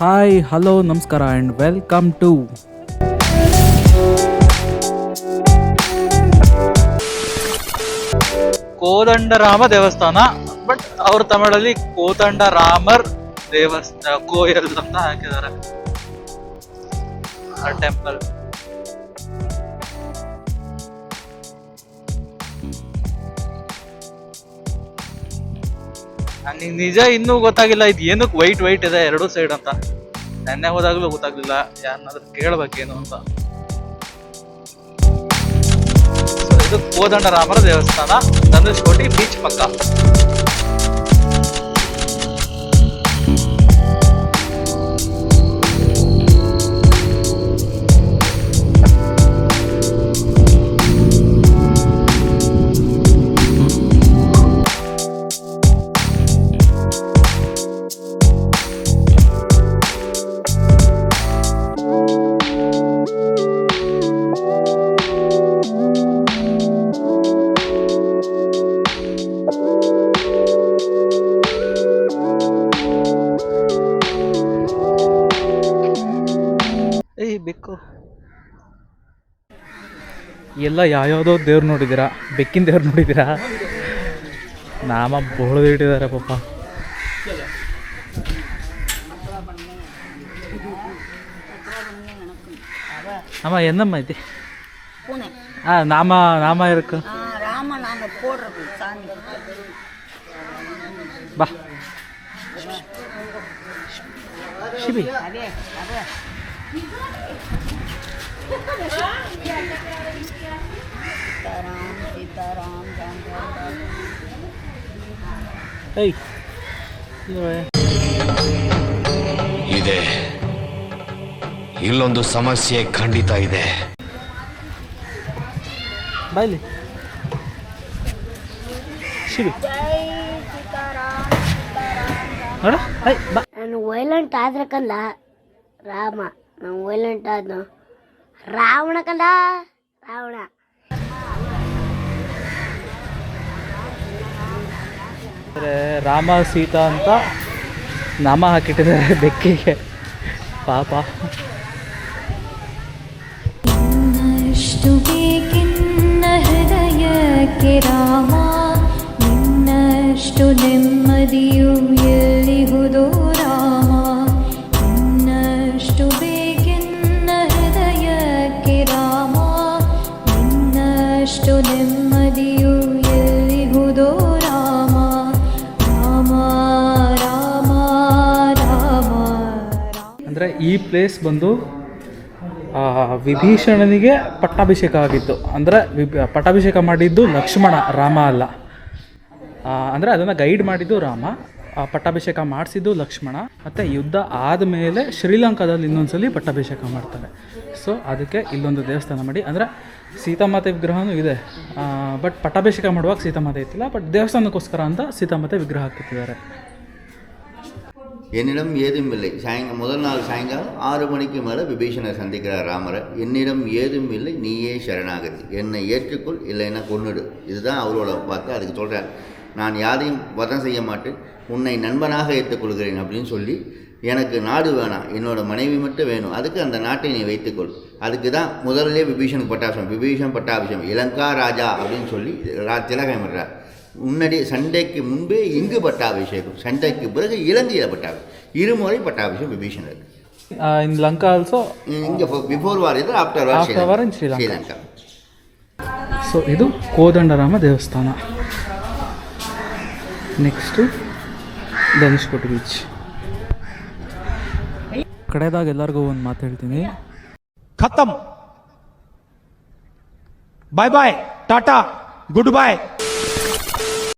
Hi hello ನಮಸ್ಕಾರ and welcome to Kodandarama ದೇವಸ್ಥಾನ but ಅವ್ರ ತಮಿಳಲ್ಲಿ ಕೋದಂಡರಾಮರ್ ದೇವಸ್ಥಾನ, ಕೋಯಲ್ ಅಂತ ಹಾಕಿದ್ದಾರೆ. ಟೆಂಪಲ್ ನನಗೆ ನಿಜ ಇನ್ನೂ ಗೊತ್ತಾಗಿಲ್ಲ, ಇದು ಏನಕ್ಕೆ ವೈಟ್ ವೈಟ್ ಇದೆ ಎರಡು ಸೈಡ್ ಅಂತ. ನೆನ್ನೆ ಹೋದಾಗಲೂ ಗೊತ್ತಾಗ್ಲಿಲ್ಲ, ಯಾರನ್ನಾದ್ರೂ ಕೇಳಬೇಕೇನು ಅಂತ. ಇದು ಕೋದಂಡ ರಾಮರ ದೇವಸ್ಥಾನ ಧನುಷ್ಕೋಟಿ ಬೀಚ್ ಪಕ್ಕ. ಬೆಕ್ಕು ಎಲ್ಲ ಯಾವ್ಯಾವುದೋ ದೇವ್ರು ನೋಡಿದ್ದೀರಾ ಬೆಕ್ಕಿನ ದೇವ್ರು ನೋಡಿದ್ದೀರಾ ನಾಮ ಬೋಳ್ದು ಇಟ್ಟಿದ್ದಾರೆ ಪಾಪ ஆமா என்னம்மா இது பூனை ஆ நாம நாம இருக்கு ஆ, ராம நாம போடுறது சாமி பா ಶಿಬಿ அதே அதே ಇದೆ. ಇಲ್ಲೊಂದು ಸಮಸ್ಯೆ ಖಂಡಿತ ಇದೆ. ಬಾಯ್ಲಿ. ಸಿಗು ನೋಡ. ನಾನು ವೈಲೆಂಟ್ ಆದ್ರೆ ಕಲ್ಲ ರಾಮ. ವೈಲೆಂಟ್ ಆದ್ನು ರಾವಣ ಕಂದ ರಾವಣ. ರಾಮ ಸೀತಾ ಅಂತ ನಾಮ ಹಾಕಿಟ್ಟಿದ್ದಾರೆ ಬೆಕ್ಕಿಗೆ. ಪಾಪ. ಬೇಕಿನ್ನ ಹೃದಯಕ್ಕೆ ರಾಮ ನಿನ್ನಷ್ಟು ನೆಮ್ಮದಿಯು ಎಲ್ಲಿಹುದೋ ಅಂದರೆ ಈ ಪ್ಲೇಸ್ ಬಂದು ವಿಭೀಷಣನಿಗೆ ಪಟ್ಟಾಭಿಷೇಕ ಆಗಿತ್ತು. ಅಂದರೆ ಪಟ್ಟಾಭಿಷೇಕ ಮಾಡಿದ್ದು ಲಕ್ಷ್ಮಣ, ರಾಮ ಅಲ್ಲ. ಅಂದರೆ ಅದನ್ನು ಗೈಡ್ ಮಾಡಿದ್ದು ರಾಮ. ಪಟ್ಟಾಭಿಷೇಕ ಮಾಡಿಸಿದ್ದು ಲಕ್ಷ್ಮಣ. ಮತ್ತು ಯುದ್ಧ ಆದಮೇಲೆ ಶ್ರೀಲಂಕಾದಲ್ಲಿ ಇನ್ನೊಂದ್ಸಲಿ ಪಟ್ಟಾಭಿಷೇಕ ಮಾಡ್ತಾರೆ. ಸೊ ಅದಕ್ಕೆ ಇಲ್ಲೊಂದು ದೇವಸ್ಥಾನ ಮಾಡಿ ಅಂದರೆ ಸೀತಾಮಾತೆ ವಿಗ್ರಹನೂ ಇದೆ ಬಟ್ ಪಟ್ಟಾಭಿಷೇಕ ಮಾಡುವಾಗ ಸೀತಾಮಾತೆ ಇತ್ತಿಲ್ಲ ಬಟ್ ದೇವಸ್ಥಾನಕ್ಕೋಸ್ಕರ ಅಂತ ಸೀತಾಮಾತೆ ವಿಗ್ರಹ ಹಾಕಿಟ್ಟಿದ್ದಾರೆ என்னிடம் ஏதும் இல்லை சாயங்காலம் முதல் நாள் சாயங்காலம் ஆறு மணிக்கு மேலே விபீஷணர் சந்திக்கிறார் ராமரை என்னிடம் ஏதும் இல்லை நீயே சரணாகதி என்னை ஏற்றுக்கொள் இல்லைன்னா கொன்னுடு இதுதான் அவரோட வாக்கு அதுக்கு சொல்கிறார் நான் யாரையும் வதம் செய்ய மாட்டேன் உன்னை நண்பனாக ஏற்றுக்கொள்கிறேன் அப்படின்னு சொல்லி எனக்கு நாடு வேணாம் என்னோட மனைவி மட்டும் வேணும் அதுக்கு அந்த நாட்டை நீ வைத்துக்கொள் அதுக்கு தான் முதல்ல விபீஷன் பட்டாபிஷம் விபீஷன் பட்டாபிஷம் இலங்கா ராஜா அப்படின்னு சொல்லி ரா திலகம் விடுறார் முன்னாடி சண்டைக்கு முன்பே இங்கு பட்டாபிஷேகம் சண்டைக்கு பிறகு இலங்கையில் பட்டாபிஷேகம் இருமுறை பட்டாபிஷேகம் விபீஷணர் ಇನ್ ಲಂಕಾ ಆಲ್ಸೋ இங்கே பிஃபோர் வார் இது after war After war in Sri Lanka. Sri Lanka so ಇದು ಕೋದಂಡರಾಮ ದೇವಸ್ಥಾನ Next Dhanushkodi beach. ಕಡೆದಾಗ ಎಲ್ಲರಿಗೂ ಒಂದು ಮಾತು ಹೇಳ್ತೀನಿ. ಖತಮ್ ಬಾಯ್ ಬಾಯ್ ಟಾಟಾ ಗುಡ್ ಬಾಯ್